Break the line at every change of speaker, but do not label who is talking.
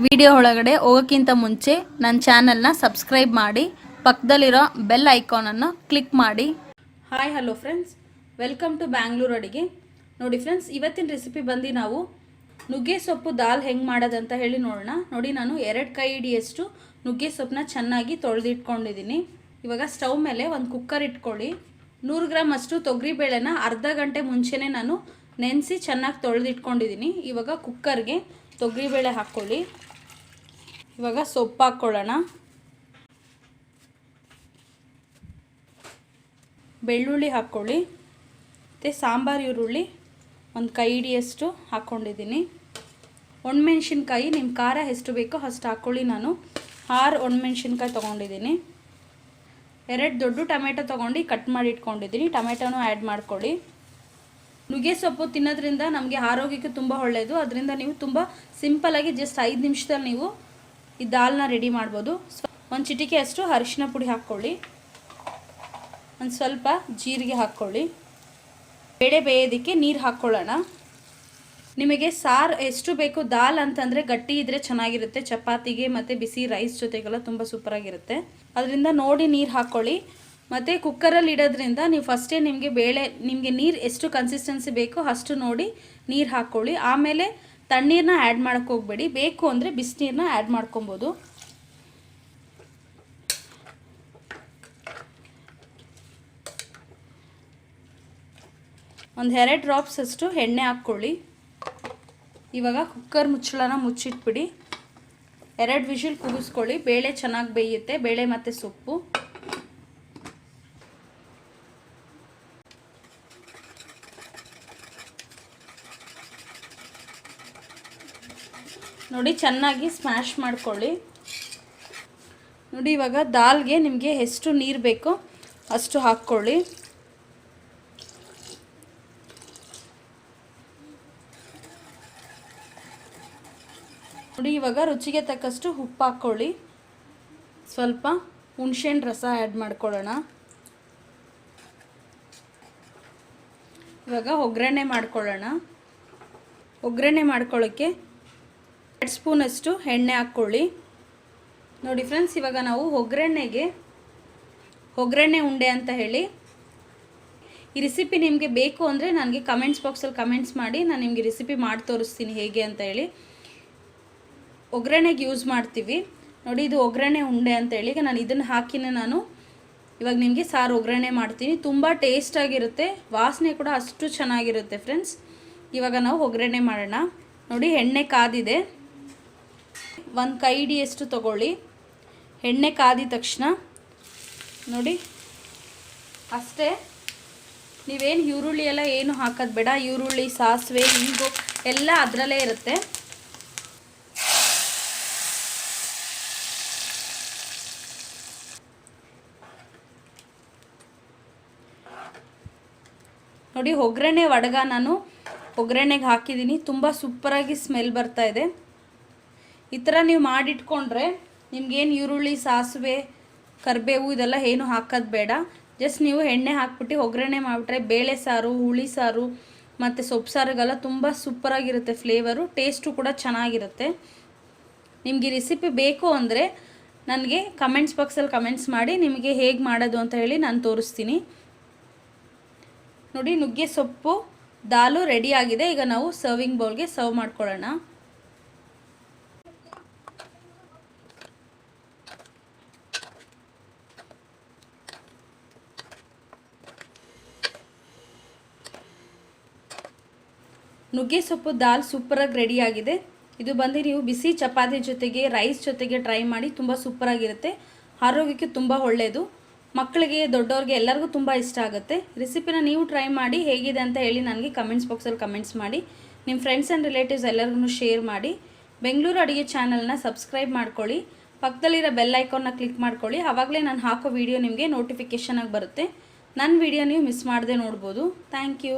Video ಒಳಗಡೆ ಹೋಗೋಕ್ಕಿಂತ ಮುಂಚೆ ನನ್ನ ಚಾನಲ್ನ ಸಬ್ಸ್ಕ್ರೈಬ್ ಮಾಡಿ, ಪಕ್ಕದಲ್ಲಿರೋ ಬೆಲ್ ಐಕಾನನ್ನು ಕ್ಲಿಕ್ ಮಾಡಿ. Hi, hello friends. Welcome to Bangalore ಅಡಿಗೆ. ನೋಡಿ ಫ್ರೆಂಡ್ಸ್, ಇವತ್ತಿನ ರೆಸಿಪಿ ಬಂದು ನಾವು ನುಗ್ಗೆ ಸೊಪ್ಪು ದಾಲ್ ಹೆಂಗೆ ಮಾಡೋದಂತ ಹೇಳಿ ನೋಡೋಣ. ನೋಡಿ, ನಾನು ಎರಡು ಕೈ ಹಿಡಿಯಷ್ಟು ನುಗ್ಗೆ ಸೊಪ್ಪನ್ನ ಚೆನ್ನಾಗಿ ತೊಳೆದಿಟ್ಕೊಂಡಿದ್ದೀನಿ. ಇವಾಗ ಸ್ಟವ್ ಮೇಲೆ ಒಂದು ಕುಕ್ಕರ್ ಇಟ್ಕೊಳ್ಳಿ. ನೂರು ಗ್ರಾಮ್ ಅಷ್ಟು ತೊಗರಿಬೇಳೆನ ಅರ್ಧ ಗಂಟೆ ಮುಂಚೆನೇ ನಾನು ನೆನೆಸಿ ಚೆನ್ನಾಗಿ ತೊಳೆದಿಟ್ಕೊಂಡಿದ್ದೀನಿ. ಇವಾಗ ಕುಕ್ಕರ್ಗೆ ತೊಗರಿಬೇಳೆ ಹಾಕ್ಕೊಳ್ಳಿ. ಇವಾಗ ಸೊಪ್ಪು ಹಾಕ್ಕೊಳ್ಳೋಣ. ಬೆಳ್ಳುಳ್ಳಿ ಹಾಕ್ಕೊಳ್ಳಿ. ಮತ್ತು ಸಾಂಬಾರು, ಈರುಳ್ಳಿ ಒಂದು ಕೈ ಹಿಡಿಯಷ್ಟು ಹಾಕ್ಕೊಂಡಿದ್ದೀನಿ. ಒಣಮೆಣ್ಸಿನ್ಕಾಯಿ ನಿಮ್ಮ ಖಾರ ಎಷ್ಟು ಬೇಕೋ ಅಷ್ಟು ಹಾಕ್ಕೊಳ್ಳಿ ನಾನು. ಆರು ಒಣಮೆಣ್ಸಿನ್ಕಾಯಿ ತೊಗೊಂಡಿದ್ದೀನಿ. ಎರಡು ದೊಡ್ಡ ಟೊಮೆಟೊ ತೊಗೊಂಡು ಕಟ್ ಮಾಡಿ ಇಟ್ಕೊಂಡಿದ್ದೀನಿ. ಟೊಮೆಟೊನೂ ಆ್ಯಡ್ ಮಾಡ್ಕೊಳ್ಳಿ. ನುಗ್ಗೆ ಸೊಪ್ಪು ತಿನ್ನೋದ್ರಿಂದ ನಮಗೆ ಆರೋಗ್ಯಕ್ಕೆ ತುಂಬ ಒಳ್ಳೆಯದು ಅದರಿಂದ ನೀವು ತುಂಬ ಸಿಂಪಲಾಗಿ ಜಸ್ಟ್ ಐದು ನಿಮಿಷದಲ್ಲಿ ನೀವು ಈ ದಾಲ್ನ ರೆಡಿ ಮಾಡ್ಬೋದು. ಒಂದು ಚಿಟಿಕೆ ಅಷ್ಟು ಅರಿಶಿನ ಪುಡಿ ಹಾಕ್ಕೊಳ್ಳಿ. ಒಂದು ಸ್ವಲ್ಪ ಜೀರಿಗೆ ಹಾಕ್ಕೊಳ್ಳಿ. ಬೇಳೆ ಬೇಯೋದಕ್ಕೆ ನೀರು ಹಾಕ್ಕೊಳ್ಳೋಣ. ನಿಮಗೆ ಸಾರು ಎಷ್ಟು ಬೇಕು ದಾಲ್ ಅಂತಂದರೆ ಗಟ್ಟಿ ಇದ್ದರೆ ಚೆನ್ನಾಗಿರುತ್ತೆ. ಚಪಾತಿಗೆ ಮತ್ತು ಬಿಸಿ ರೈಸ್ ಜೊತೆಗೆಲ್ಲ ತುಂಬ ಸೂಪರಾಗಿರುತ್ತೆ ಅದರಿಂದ ನೋಡಿ ನೀರು ಹಾಕ್ಕೊಳ್ಳಿ. ಮತ್ತು ಕುಕ್ಕರಲ್ಲಿ ಇಡೋದ್ರಿಂದ ನೀವು ಫಸ್ಟೇ ನಿಮಗೆ ಬೇಳೆ, ನಿಮಗೆ ನೀರು ಎಷ್ಟು ಕನ್ಸಿಸ್ಟೆನ್ಸಿ ಬೇಕೋ ಅಷ್ಟು ನೋಡಿ ನೀರು ಹಾಕ್ಕೊಳ್ಳಿ ಆಮೇಲೆ ತಣ್ಣೀರನ್ನ ಆ್ಯಡ್ ಮಾಡೋಕ್ಕೆ ಹೋಗಬೇಡಿ. ಬೇಕು ಅಂದರೆ ಬಿಸಿನೀರನ್ನ ಆ್ಯಡ್ ಮಾಡ್ಕೊಬೋದು. ಒಂದು ಎರಡು ಡ್ರಾಪ್ಸ್ ಅಷ್ಟು ಎಣ್ಣೆ ಹಾಕ್ಕೊಳ್ಳಿ. ಇವಾಗ ಕುಕ್ಕರ್ ಮುಚ್ಚಳನ ಮುಚ್ಚಿಟ್ಬಿಡಿ. ಎರಡು ವಿಷಲ್ ಕೂಗಿಸ್ಕೊಳ್ಳಿ ಬೇಳೆ ಚೆನ್ನಾಗಿ ಬೇಯುತ್ತೆ. ಬೇಳೆ ಮತ್ತು ಸೊಪ್ಪು. ನೋಡಿ, ಚೆನ್ನಾಗಿ ಸ್ಮ್ಯಾಶ್ ಮಾಡ್ಕೊಳ್ಳಿ. ನೋಡಿ, ಇವಾಗ ದಾಲ್ಗೆ ನಿಮಗೆ ಎಷ್ಟು ನೀರು ಬೇಕೋ ಅಷ್ಟು ಹಾಕ್ಕೊಳ್ಳಿ. ನೋಡಿ, ಇವಾಗ ರುಚಿಗೆ ತಕ್ಕಷ್ಟು ಉಪ್ಪು ಹಾಕ್ಕೊಳ್ಳಿ. ಸ್ವಲ್ಪ ಹುಣ್ಸೆಹಣ್ಣು ರಸ ಆ್ಯಡ್ ಮಾಡ್ಕೊಳ್ಳೋಣ. ಇವಾಗ ಒಗ್ಗರಣೆ ಮಾಡ್ಕೊಳ್ಳೋಣ. ಒಗ್ಗರಣೆ ಮಾಡ್ಕೊಳ್ಳೋಕ್ಕೆ ಎರಡು ಸ್ಪೂನಷ್ಟು ಎಣ್ಣೆ ಹಾಕ್ಕೊಳ್ಳಿ. ನೋಡಿ ಫ್ರೆಂಡ್ಸ್, ಇವಾಗ ನಾವು ಒಗ್ಗರಣೆಗೆ ಒಗ್ಗರಣೆ ಉಂಡೆ ಅಂತ ಹೇಳಿ ಈ ರೆಸಿಪಿ ನಿಮಗೆ ಬೇಕು ಅಂದರೆ ನನಗೆ ಕಮೆಂಟ್ಸ್ ಬಾಕ್ಸಲ್ಲಿ ಕಮೆಂಟ್ಸ್ ಮಾಡಿ, ನಾನು ನಿಮಗೆ ರೆಸಿಪಿ ಮಾಡಿ ತೋರಿಸ್ತೀನಿ ಹೇಗೆ ಅಂತ ಹೇಳಿ. ಒಗ್ಗರಣೆಗೆ ಯೂಸ್ ಮಾಡ್ತೀವಿ. ನೋಡಿ ಇದು ಒಗ್ಗರಣೆ ಉಂಡೆ ಅಂತ ಹೇಳಿ, ಈಗ ನಾನು ಇದನ್ನು ಹಾಕಿನೇ ನಾನು ಇವಾಗ ನಿಮಗೆ ಸಾರು ಒಗ್ಗರಣೆ ಮಾಡ್ತೀನಿ. ತುಂಬ ಟೇಸ್ಟಾಗಿರುತ್ತೆ ವಾಸನೆ ಕೂಡ ಅಷ್ಟು ಚೆನ್ನಾಗಿರುತ್ತೆ ಫ್ರೆಂಡ್ಸ್. ಇವಾಗ ನಾವು ಒಗ್ಗರಣೆ ಮಾಡೋಣ. ನೋಡಿ ಎಣ್ಣೆ ಕಾದಿದೆ. ಒಂದು ಕೈ ಹಿಡಿಯಷ್ಟು ತೊಗೊಳ್ಳಿ? ಎಣ್ಣೆ ಕಾದಿದ ತಕ್ಷಣ. ನೋಡಿ. ಅಷ್ಟೇ. ನೀವೇನು ಈರುಳ್ಳಿ ಎಲ್ಲ ಏನು ಹಾಕೋದು ಬೇಡ. ಈರುಳ್ಳಿ, ಸಾಸಿವೆ ಹಿಂಗು ಎಲ್ಲ ಅದರಲ್ಲೇ ಇರುತ್ತೆ. ನೋಡಿ, ಒಗ್ಗರಣೆ ಒಡಗ ನಾನು ಒಗ್ಗರಣೆಗೆ ಹಾಕಿದ್ದೀನಿ ತುಂಬ ಸೂಪರಾಗಿ ಸ್ಮೆಲ್ ಬರ್ತಾ ಇದೆ. ಈ ಥರ ನೀವು ಮಾಡಿಟ್ಕೊಂಡ್ರೆ ನಿಮ್ಗೇನು ಈರುಳ್ಳಿ, ಸಾಸಿವೆ, ಕರಿಬೇವು ಇದೆಲ್ಲ ಏನು ಹಾಕೋದು ಬೇಡ. ಜಸ್ಟ್ ನೀವು ಎಣ್ಣೆ ಹಾಕ್ಬಿಟ್ಟು ಒಗ್ಗರಣೆ ಮಾಡಿಬಿಟ್ರೆ ಬೇಳೆ ಸಾರು, ಹುಳಿ ಸಾರು ಮತ್ತು ಸೊಪ್ಪು ಸಾರಿಗೆಲ್ಲ ತುಂಬ ಸೂಪರಾಗಿರುತ್ತೆ ಫ್ಲೇವರು ಟೇಸ್ಟು ಕೂಡ ಚೆನ್ನಾಗಿರುತ್ತೆ. ನಿಮಗೆ ರೆಸಿಪಿ ಬೇಕು ಅಂದರೆ ನನಗೆ ಕಮೆಂಟ್ಸ್ ಬಾಕ್ಸಲ್ಲಿ ಕಮೆಂಟ್ಸ್ ಮಾಡಿ ನಿಮಗೆ ಹೇಗೆ ಮಾಡೋದು ಅಂತ ಹೇಳಿ ನಾನು ತೋರಿಸ್ತೀನಿ. ನೋಡಿ ನುಗ್ಗೆ ಸೊಪ್ಪು, ದಾಲು ರೆಡಿ ಆಗಿದೆ. ಈಗ ನಾವು ಸರ್ವಿಂಗ್ ಬೌಲ್ಗೆ ಸರ್ವ್ ಮಾಡ್ಕೊಳ್ಳೋಣ. ನುಗ್ಗೆ ಸೊಪ್ಪು ದಾಲ್ ಸೂಪರಾಗಿ ರೆಡಿಯಾಗಿದೆ. ಇದು ಬಂದು ನೀವು ಬಿಸಿ ಚಪಾತಿ ಜೊತೆಗೆ ರೈಸ್ ಜೊತೆಗೆ ಟ್ರೈ ಮಾಡಿ ತುಂಬ ಸೂಪರಾಗಿರುತ್ತೆ. ಆರೋಗ್ಯಕ್ಕೆ ತುಂಬ ಒಳ್ಳೆಯದು ಮಕ್ಕಳಿಗೆ, ದೊಡ್ಡವ್ರಿಗೆ ಎಲ್ಲರಿಗೂ ತುಂಬ ಇಷ್ಟ ಆಗುತ್ತೆ. ರೆಸಿಪಿನ ನೀವು ಟ್ರೈ ಮಾಡಿ ಹೇಗಿದೆ ಅಂತ ಹೇಳಿ ನನಗೆ ಕಮೆಂಟ್ಸ್ ಬಾಕ್ಸಲ್ಲಿ ಕಮೆಂಟ್ಸ್ ಮಾಡಿ. ನಿಮ್ಮ ಫ್ರೆಂಡ್ಸ್ ಆ್ಯಂಡ್ ರಿಲೇಟಿವ್ಸ್ ಎಲ್ಲರಿಗೂ ಶೇರ್ ಮಾಡಿ. ಬೆಂಗಳೂರು ಅಡುಗೆ ಚಾನಲ್ನ ಸಬ್ಸ್ಕ್ರೈಬ್ ಮಾಡ್ಕೊಳ್ಳಿ. ಪಕ್ಕದಲ್ಲಿರೋ ಬೆಲ್ ಐಕಾನ್ನ ಕ್ಲಿಕ್ ಮಾಡ್ಕೊಳ್ಳಿ. ಆವಾಗಲೇ ನಾನು ಹಾಕೋ ವೀಡಿಯೋ ನಿಮಗೆ ನೋಟಿಫಿಕೇಷನಾಗಿ ಬರುತ್ತೆ. ನನ್ನ ವಿಡಿಯೋ ನೀವು ಮಿಸ್ ಮಾಡದೆ ನೋಡ್ಬೋದು. Thank you.